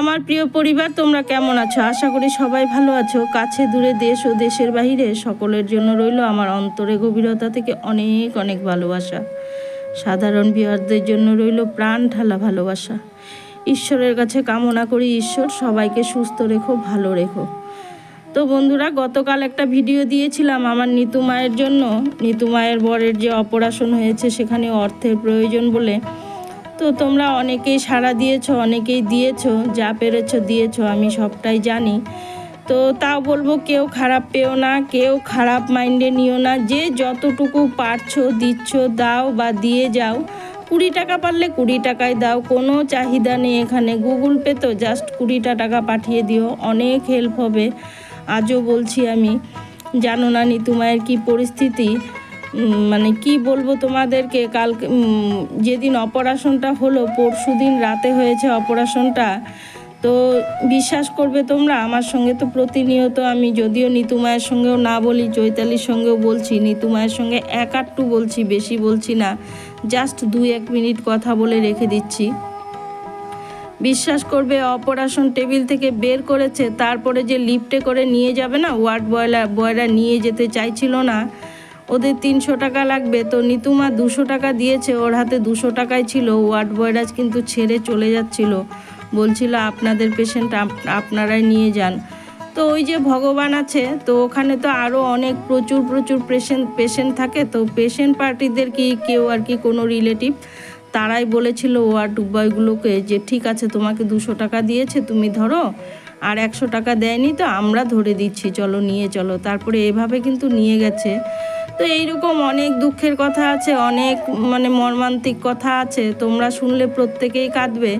আমার প্রিয় পরিবার, তোমরা কেমন আছো? আশা করি সবাই ভালো আছো। কাছে দূরে দেশ ও দেশের বাইরে সকলের জন্য রইল আমার অন্তরে গভীরতা থেকে অনেক অনেক ভালোবাসা। সাধারণ বিহারদের জন্য রইল প্রাণ ঢালা ভালোবাসা। ঈশ্বরের কাছে কামনা করি, ঈশ্বর সবাইকে সুস্থ রেখো, ভালো রেখো। তো বন্ধুরা, গতকাল একটা ভিডিও দিয়েছিলাম আমার নিতু মায়ের জন্য। নিতু মায়ের বরের যে অপারেশন হয়েছে, সেখানে অর্থের প্রয়োজন বলে তো তোমরা অনেকেই সাড়া দিয়েছ, অনেকেই দিয়েছ, যা পেরেছ দিয়েছ, আমি সবটাই জানি। তো তাও বলব, কেউ খারাপ পেও না, কেউ খারাপ মাইন্ডে নিও না, যে যতটুকু পারছ, দিচ্ছ, দাও বা দিয়ে যাও, কুড়ি টাকা পারলে কুড়ি টাকায় দাও, কোনো চাহিদা নেই এখানে। গুগল পে তো জাস্ট কুড়িটা টাকা পাঠিয়ে দিও, অনেক হেল্প হবে। আজও বলছি আমি, জানো না নিতুমায়ের কী পরিস্থিতি? মানে কি বলব তোমাদেরকে কাল যেদিন অপারেশনটা হলো, পরশু দিন রাতে হয়েছে অপারেশনটা, তো বিশ্বাস করবে তোমরা, আমার সঙ্গে তো প্রতিনিয়ত আমি, যদিও নিতু মায়ের সঙ্গেও না বলি, চৈতালির সঙ্গেও বলছি, নিতু মায়ের সঙ্গে এক আটটু বলছি, বেশি বলছি না জাস্ট দুই এক মিনিট কথা বলে রেখে দিচ্ছি। বিশ্বাস করবে অপারেশন টেবিল থেকে বের করেছে, তারপরে যে লিফটে করে নিয়ে যাবে না, ওয়ার্ড বয়লা, বয়রা নিয়ে যেতে চাইছিল না ওদের তিনশো টাকা লাগবে। তো নিতুমা দুশো টাকা দিয়েছে, ওর হাতে দুশো টাকাই ছিল। ওয়ার্ড বয়রাজ কিন্তু ছেড়ে চলে যাচ্ছিল। বলছিল, আপনাদের পেশেন্ট আপনারাই নিয়ে যান। তো ওই যে ভগবান আছে, তো ওখানে তো আরও অনেক প্রচুর প্রচুর পেশেন্ট পেশেন্ট থাকে। তো পেশেন্ট পার্টিদের কি কেউ আর কি কোনো রিলেটিভ তারাই বলেছিল ওয়ার্ড বয়গুলোকে যে, ঠিক আছে, তোমাকে দুশো টাকা দিয়েছে, তুমি ধরো। আর একশো টাকা দেয়নি, তো আমরা ধরে দিচ্ছি। চলো, নিয়ে চলো। তারপরে এভাবে কিন্তু নিয়ে গেছে। তো এইরকম অনেক দুঃখের কথা আছে, অনেক মানে মর্মান্তিক কথা আছে। তোমরা শুনলে প্রত্যেকেই কাঁদবে,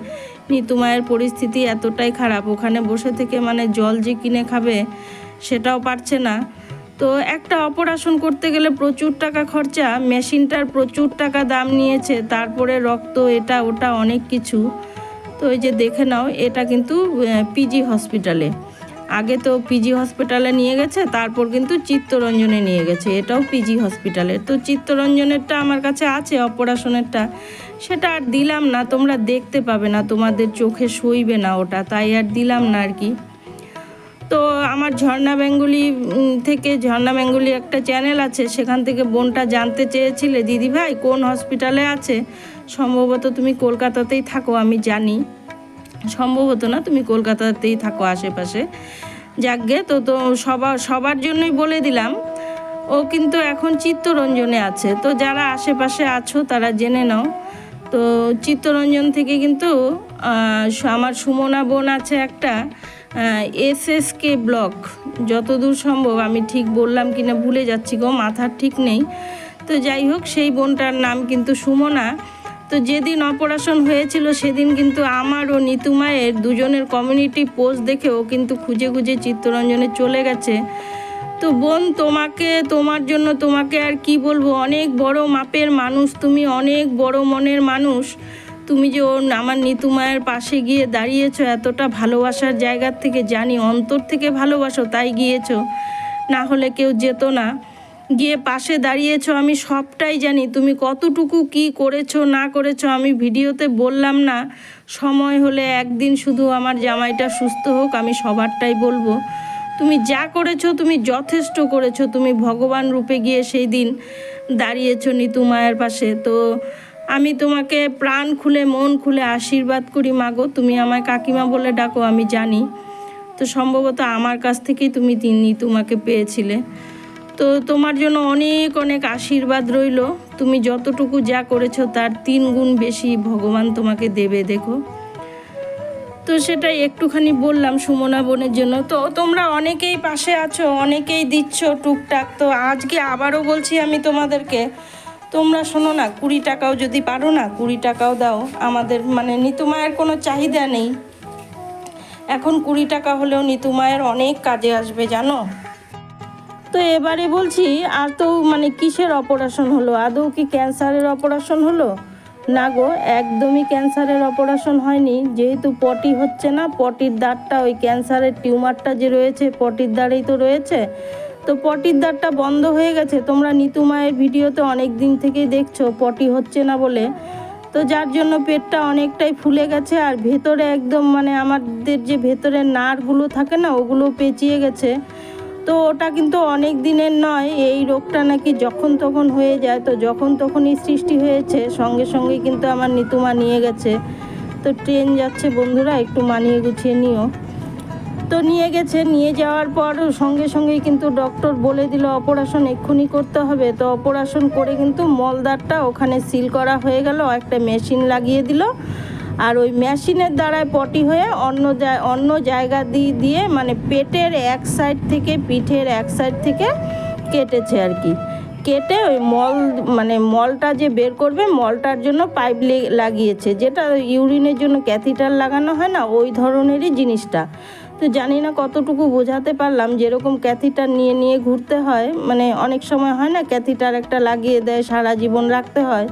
নিতু মায়ের পরিস্থিতি এতটাই খারাপ। ওখানে বসে থেকে মানে জল যে কিনে খাবে সেটাও পারছে না। তো একটা অপারেশন করতে গেলে প্রচুর টাকা খরচা, মেশিনটার প্রচুর টাকা দাম নিয়েছে, তারপরে রক্ত, এটা, ওটা, অনেক কিছু। তো এই যে দেখে নাও, এটা কিন্তু পিজি হসপিটালে আগে তো পিজি হসপিটালে নিয়ে গেছে, তারপর কিন্তু চিত্তরঞ্জনে নিয়ে গেছে। এটাও পিজি হসপিটালে তো চিত্তরঞ্জনেরটা আমার কাছে আছে, অপারেশনেরটা। সেটা আর দিলাম না, তোমরা দেখতে পাবে না, তোমাদের চোখে সইবে না ওটা, তাই আর দিলাম না আর কি। তো আমার ঝর্ণা বেঙ্গলি থেকে ঝর্ণা বেঙ্গলি একটা চ্যানেল আছে, সেখান থেকে বোনটা জানতে চেয়েছিলে, দিদি ভাই, কোন হসপিটালে আছে? সম্ভবত তুমি কলকাতাতেই থাকো, আমি জানি। সম্ভবত না, তুমি কলকাতাতেই থাকো আশেপাশে। যাকগে, তো তো সবার সবার জন্যই বলে দিলাম। ও কিন্তু এখন চিত্তরঞ্জনে আছে। তো যারা আশেপাশে আছো, তারা জেনে নাও। তো চিত্তরঞ্জন থেকে কিন্তু আমার সুমনা বোন আছে একটা এস এস কে ব্লক। যতদূর সম্ভব, আমি ঠিক বললাম কিনা ভুলে যাচ্ছি গো, মাথার ঠিক নেই। তো যাই হোক, সেই বোনটার নাম কিন্তু সুমনা। তো যেদিন অপারেশন হয়েছিল, সেদিন কিন্তু আমার ও নিতু মায়ের দুজনের কমিউনিটি পোস্ট দেখে ও কিন্তু খুঁজে খুঁজে চিত্তরঞ্জনে চলে গেছে। তো বোন, তোমাকে, তোমার জন্য তোমাকে আর কি বলব? অনেক বড় মাপের মানুষ, তুমি অনেক বড় মনের মানুষ। তুমি যে ওর, আমার নিতু মায়ের পাশে গিয়ে দাঁড়িয়েছো, এতটা ভালোবাসার জায়গার থেকে জানি, অন্তর থেকে ভালোবাসো, তাই গিয়েছো। না হলে কেউ যেত না। গিয়ে পাশে দাঁড়িয়েছো, আমি সবটাই জানি। তুমি কতটুকু কি করেছ, না করেছ, আমি ভিডিওতে বললাম না। সময় হলে একদিন শুধু আমার জামাইটা সুস্থ হোক, আমি সবারটাই বলব। তুমি যা করেছ, তুমি যথেষ্ট করেছ। তুমি ভগবান রূপে গিয়ে সেই দিন দাঁড়িয়েছো নিতু মায়ের পাশে। তো আমি তোমাকে প্রাণ খুলে, মন খুলে আশীর্বাদ করি মাগো তুমি আমায় কাকিমা বলে ডাকো, আমি জানি। তো সম্ভবত আমার কাছ থেকেই তুমি তিনি তোমাকে পেয়েছিলে। তো তোমার জন্য অনেক অনেক আশীর্বাদ রইল। তুমি যতটুকু যা করেছ তার তিন গুণ বেশি ভগবান তোমাকে দেবে, দেখো। তো সেটাই একটুখানি বললাম সুমনা বোনের জন্য। তো তোমরা অনেকেই পাশে আছো, অনেকেই দিচ্ছ টুকটাক। তো আজকে আবারও বলছি আমি তোমাদেরকে, তোমরা শোনো না, কুড়ি টাকাও যদি পারো না, কুড়ি টাকাও দাও। আমাদের মানে নিতু মায়ের কোনো চাহিদা নেই। এখন কুড়ি টাকা হলেও নিতু মায়ের অনেক কাজে আসবে, জানো? তো এবারে বলছি, আর তো মানে কিসের অপারেশন হলো? আদৌ কি ক্যান্সারের অপারেশন হলো? না গো, একদমই ক্যান্সারের অপারেশন হয়নি। যেহেতু পটি হচ্ছে না, পটির দাঁতটা, ওই ক্যান্সারের টিউমারটা যে রয়েছে, পটির দাঁড়েই তো রয়েছে। তো পটির দাঁতটা বন্ধ হয়ে গেছে। তোমরা নিতু মায়ের ভিডিওতে অনেক দিন থেকেই দেখছ, পটি হচ্ছে না বলে। তো যার জন্য পেটটা অনেকটাই ফুলে গেছে, আর ভেতরে একদম মানে আমাদের যে ভেতরের নাড়গুলো থাকে না, ওগুলো পেঁচিয়ে গেছে। তো ওটা কিন্তু অনেক দিনের নয়, এই রোগটা নাকি যখন তখন হয়ে যায়, তো যখন তখনই সৃষ্টি হয়েছে, সঙ্গে সঙ্গে কিন্তু আমার নিতুমা নিয়ে গেছে। তো ট্রেন যাচ্ছে বন্ধুরা, একটু মানিয়ে গুছিয়ে নিও। তো নিয়ে গেছে, নিয়ে যাওয়ার পর সঙ্গে সঙ্গেই কিন্তু ডক্টর বলে দিল, অপারেশন এক্ষুনি করতে হবে। তো অপারেশন করে কিন্তু মলদারটা ওখানে সিল করা হয়ে গেল, একটা মেশিন লাগিয়ে দিল। আর ওই মেশিনের দ্বারায় পটি হয়ে অন্য অন্য জায়গা দিয়ে দিয়ে মানে পেটের এক সাইড থেকে, পিঠের এক সাইড থেকে কেটেছে আর কি। কেটে ওই মল মানে মলটা যে বের করবে, মলটার জন্য পাইপ লাগিয়েছে। যেটা ইউরিনের জন্য ক্যাথিটার লাগানো হয় না, ওই ধরনেরই জিনিসটা। তো জানি না কতটুকু বোঝাতে পারলাম, যেরকম ক্যাথিটার নিয়ে নিয়ে ঘুরতে হয়। মানে অনেক সময় হয় না ক্যাথিটার একটা লাগিয়ে দেয়, সারা জীবন রাখতে হয়।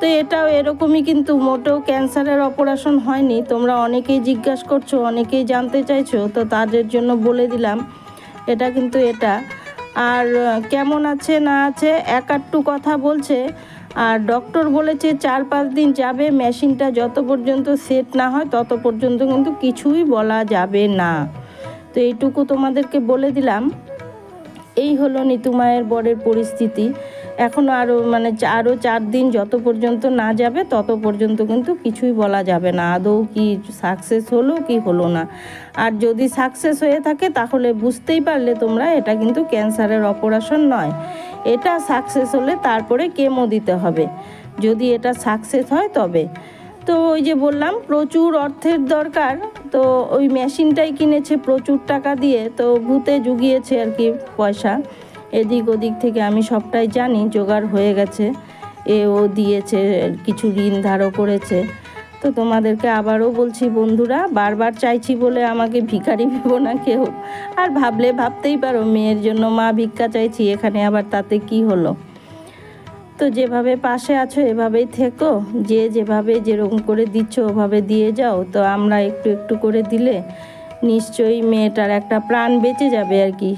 তো এটাও এরকমই কিন্তু মোটেও ক্যান্সারের অপারেশন হয়নি। তোমরা অনেকেই জিজ্ঞাসা করছ, অনেকেই জানতে চাইছো, তো তাদের জন্য বলে দিলাম, এটা কিন্তু এটা। আর কেমন আছে না আছে, এক আধটু কথা বলছে। আর ডক্টর বলেছে চার পাঁচ দিন যাবে, মেশিনটা যত পর্যন্ত সেট না হয় তত পর্যন্ত কিন্তু কিছুই বলা যাবে না। তো এইটুকু তোমাদেরকে বলে দিলাম। এই হলো নিতুমায়ের বরের পরিস্থিতি। এখনও আরও মানে আরও চার দিন যত পর্যন্ত না যাবে, তত পর্যন্ত কিন্তু কিছুই বলা যাবে না। আদৌ কি সাকসেস হলো কি হলো না। আর যদি সাকসেস হয়ে থাকে, তাহলে বুঝতেই পারলে তোমরা এটা কিন্তু ক্যান্সারের অপারেশন নয়। এটা সাকসেস হলে তারপরে কেমো দিতে হবে। যদি এটা সাকসেস হয় তবে। তো ওই যে বললাম, প্রচুর অর্থের দরকার। তো ওই মেশিনটাই কিনেছে প্রচুর টাকা দিয়ে, তো ভূতে জুগিয়েছে আর কি পয়সা। এদিক ওদিক থেকে আমি সবটাই জানি, জোগাড় হয়ে গেছে। এ ও দিয়েছে, কিছু ঋণ ধারও করেছে। তো তোমাদেরকে আবারও বলছি বন্ধুরা, বারবার চাইছি বলে আমাকে ভিখারি ভেবো না কেউ। আর ভাবলে ভাবতেই পারো, মেয়ের জন্য মা ভিক্ষা চাইছি, এখানে আবার তাতে কি হলো? তো যেভাবে পাশে আছো, এভাবেই থেকো। যে যেভাবে যেরকম করে দিচ্ছ, ওভাবে দিয়ে যাও। তো আমরা একটু একটু করে দিলে নিশ্চয়ই মেয়েটার একটা প্রাণ বেঁচে যাবে আর কি।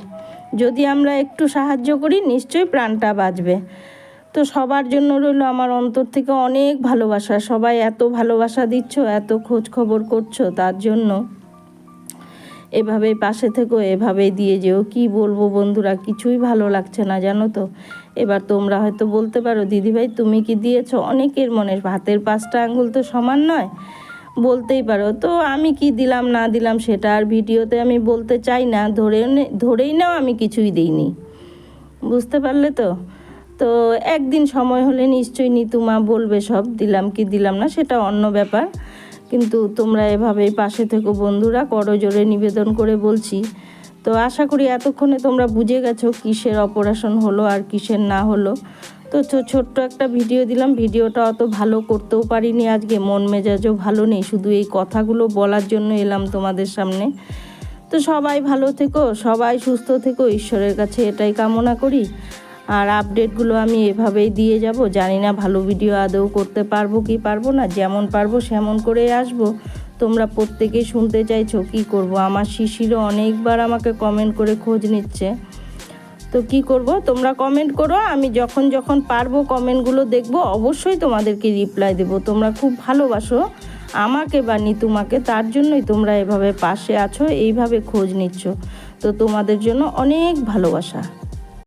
যদি আমরা একটু সাহায্য করি, নিশ্চয়ই প্রাণটা বাঁচবে। তো সবার জন্য রইল আমার অন্তর থেকে অনেক ভালোবাসা। সবাই এত ভালোবাসা দিচ্ছ, এত খোঁজ খবর করছ, তার জন্য এভাবেই পাশে থেকো, এভাবেই দিয়ে যেও। কি বলব বন্ধুরা, কিছুই ভালো লাগছে না, জানো তো? এবার তোমরা হয়তো বলতে পারো, দিদিভাই, তুমি কি দিয়েছ? অনেকের মনে হাতের পাঁচটা আঙ্গুল তো সমান নয়। বলতেই পারো, তো আমি কি দিলাম, না দিলাম সেটা আর ভিডিওতে আমি বলতে চাই না, ধরে ধরেই নাও আমি কিছুই দিইনি। বুঝতে পারলে তো? তো একদিন সময় হলে নিশ্চয়ই নিতুমা বলবে, সব দিলাম কি দিলাম না, সেটা অন্য ব্যাপার। কিন্তু তোমরা এভাবেই পাশে থেকো, বন্ধুরা করজোরে নিবেদন করে বলছি। তো আশা করি এতক্ষণে তোমরা বুঝে গেছো কিসের অপারেশন হলো আর কিসের না হলো। তো ছোট্ট একটা ভিডিও দিলাম। ভিডিওটা অত ভালো করতেও পারিনি আজকে। মন মেজাজও ভালো নেই। শুধু এই কথাগুলো বলার জন্য এলাম তোমাদের সামনে। তো সবাই ভালো থেকো, সবাই সুস্থ থেকো। ঈশ্বরের কাছে এটাই কামনা করি। আর আপডেটগুলো আমি এভাবেই দিয়ে যাব। জানি না ভালো ভিডিও আদৌ করতে পারব কি পারব না। যেমন পারব সেমন করে আসব। তোমরা প্রত্যেকেই শুনতে চাইছো, কি করব? আমার শিশিরও অনেকবার আমাকে কমেন্ট করে খোঁজ নিচ্ছে। তো কি করব? তোমরা কমেন্ট করো, আমি যখন যখন পারব কমেন্টগুলো দেখব, অবশ্যই তোমাদেরকে রিপ্লাই দেবো। তোমরা খুব ভালোবাসো আমাকে বা নিতুমাকে, তার জন্যই তোমরা এভাবে পাশে আছো, এইভাবে খোঁজ নিচ্ছ। তো তোমাদের জন্য অনেক ভালোবাসা।